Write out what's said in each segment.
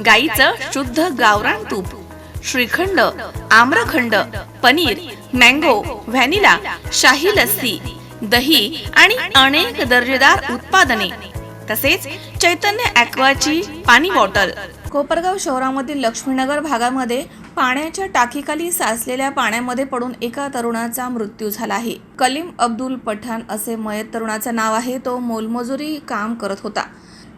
गाईचं शुद्ध गावरान तूप श्रीखंड आम्रखंड पनीर मँगो व्हॅनिला शाही लस्सी दही आणि अनेक दर्जेदार उत्पादने. तसेच चैतन्य ॲक्वाची पाणी बॉटल. कोपरगाव शहरामधील लक्ष्मीनगर भागामध्ये पाण्याच्या टाकीखाली साचलेल्या पाण्यामध्ये पडून एका तरुणाचा मृत्यू झाला आहे. कलीम अब्दुल पठाण असे मयत तरुणाचं नाव आहे. तो मोलमजुरी काम करत होता.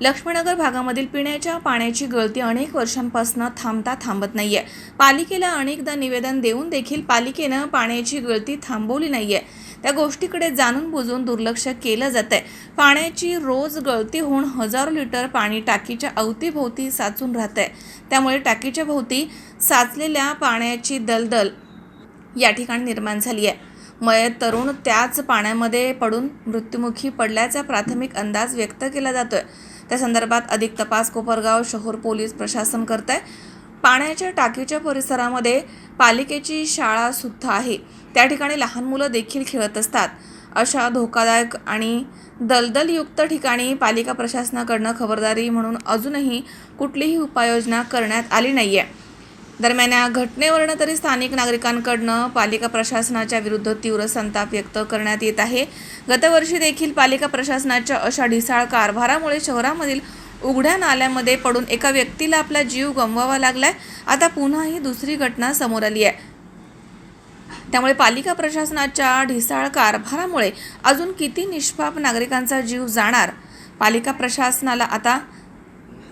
लक्ष्मीनगर भागामधील पिण्याच्या पाण्याची गळती अनेक वर्षांपासून थांबता थांबत नाहीये. पालिकेला अनेकदा निवेदन देऊन देखील पालिकेनं पाण्याची गळती थांबवली नाहीये. त्या गोष्टीकडे जाणून बुजून दुर्लक्ष केलं जातंय. पाण्याची रोज गळती होऊन हजारो लिटर पाणी टाकीच्या अवतीभोवती साचून राहतंय. त्यामुळे टाकीच्या भोवती साचलेल्या पाण्याची दलदल या ठिकाणी निर्माण झाली आहे मयत तरुण त्याच पाण्यामध्ये पडून मृत्युमुखी पडल्याचा प्राथमिक अंदाज व्यक्त केला जातोय. त्या संदर्भात अधिक तपास कोपरगाव शहर पोलीस प्रशासन करत आहे पाण्याच्या टाकीच्या परिसरामध्ये पालिकेची शाळा सुद्धा आहे. त्या ठिकाणी लहान मुलं देखील खेळत असतात. अशा धोकादायक आणि दलदलयुक्त ठिकाणी पालिका प्रशासनाकडनं खबरदारी म्हणून अजूनही कुठलीही उपाययोजना करण्यात आली नाही आहे दरम्यान या घटनेवरनं तरी स्थानिक नागरिकांकडनं पालिका प्रशासनाच्या विरुद्ध तीव्र संताप व्यक्त करण्यात येत आहे. गतवर्षी देखील पालिका प्रशासनाच्या अशा ढिसाळ कारभारामुळे शहरामधील उघड्या नाल्यामध्ये पडून एका व्यक्तीला आपला जीव गमवावा लागलाय. आता पुन्हा ही दुसरी घटना समोर आली आहे. त्यामुळे पालिका प्रशासनाच्या ढिसाळ कारभारामुळे अजून किती निष्पाप नागरिकांचा जीव जाणार? पालिका प्रशासनाला आता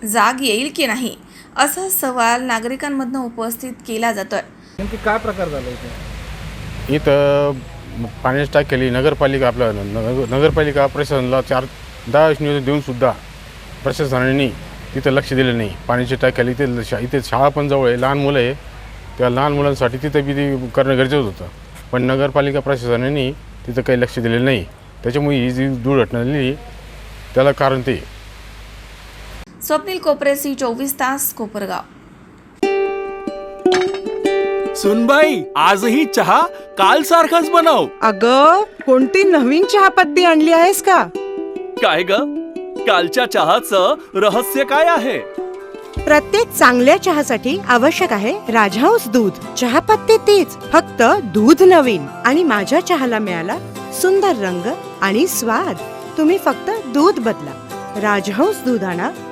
जाग येईल की नाही? असा सवाल नागरिकांमधनं उपस्थित केला जातोय. नेमकी काय प्रकार झाला इथे? इथं पाण्याची टाक केली नगरपालिका आपल्या नगर नगरपालिका प्रशासनाला चार दहा निवेदन देऊन सुद्धा प्रशासनाने तिथं लक्ष दिलं नाही. पाण्याची टाक केली इथे शा इथे शाळा पण जवळ आहे लहान मुलं आहे. त्या लहान मुलांसाठी तिथं बी ते करणं गरजेचं होतं. पण नगरपालिका प्रशासनाने तिथं काही लक्ष दिलेलं नाही. त्याच्यामुळे ही जी दुर्घटना झाली त्याला कारण ते. आहे. स्वप्नील कोपरेसी चोवीस तास कोपरगाव. सुनबाई आजही चहा काल सारखाच बनव. अग कोणती नवीन चहापत्ती आणली आहेस का? काय ग? कालच्या चहाचं रहस्य काय आहे? प्रत्येक चांगल्या चहासाठी आवश्यक आहे राजहंस दूध. चहापत्ती तीच फक्त दूध नवीन. आणि माझ्या चहाला मिळाला सुंदर रंग आणि स्वाद. तुम्ही फक्त दूध बदला. राजहंस दूध आणा